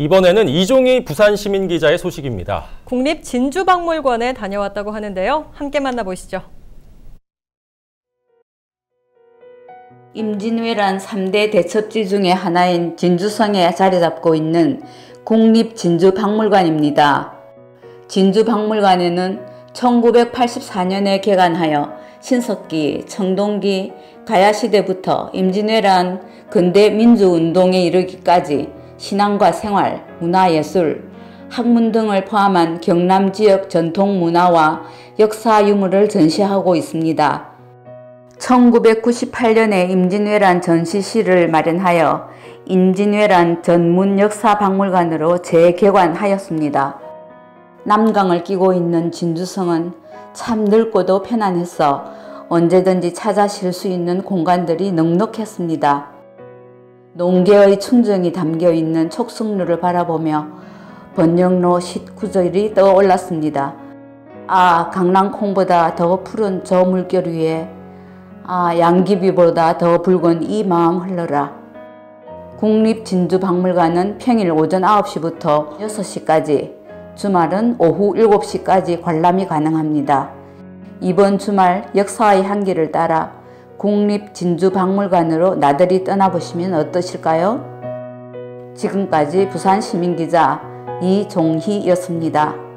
이번에는 이종희 부산시민 기자의 소식입니다. 국립 진주박물관에 다녀왔다고 하는데요. 함께 만나보시죠. 임진왜란 3대 대첩지 중의 하나인 진주성에 자리 잡고 있는 국립진주박물관입니다. 진주박물관에는 1984년에 개관하여 신석기, 청동기, 가야시대부터 임진왜란 근대 민주운동에 이르기까지 신앙과 생활, 문화예술, 학문 등을 포함한 경남 지역 전통 문화와 역사 유물을 전시하고 있습니다. 1998년에 임진왜란 전시실을 마련하여 임진왜란 전문 역사 박물관으로 재개관하였습니다. 남강을 끼고 있는 진주성은 참 넓고도 편안해서 언제든지 찾아 쉴수 있는 공간들이 넉넉했습니다. 농계의 충정이 담겨 있는 촉승루를 바라보며 번영로 19절이 떠올랐습니다. 아, 강낭콩보다 더 푸른 저 물결 위에 아, 양귀비보다 더 붉은 이 마음 흘러라. 국립진주박물관은 평일 오전 9시부터 6시까지, 주말은 오후 7시까지 관람이 가능합니다. 이번 주말 역사의 한계를 따라 국립진주박물관으로 나들이 떠나보시면 어떠실까요? 지금까지 부산시민기자 이종희였습니다.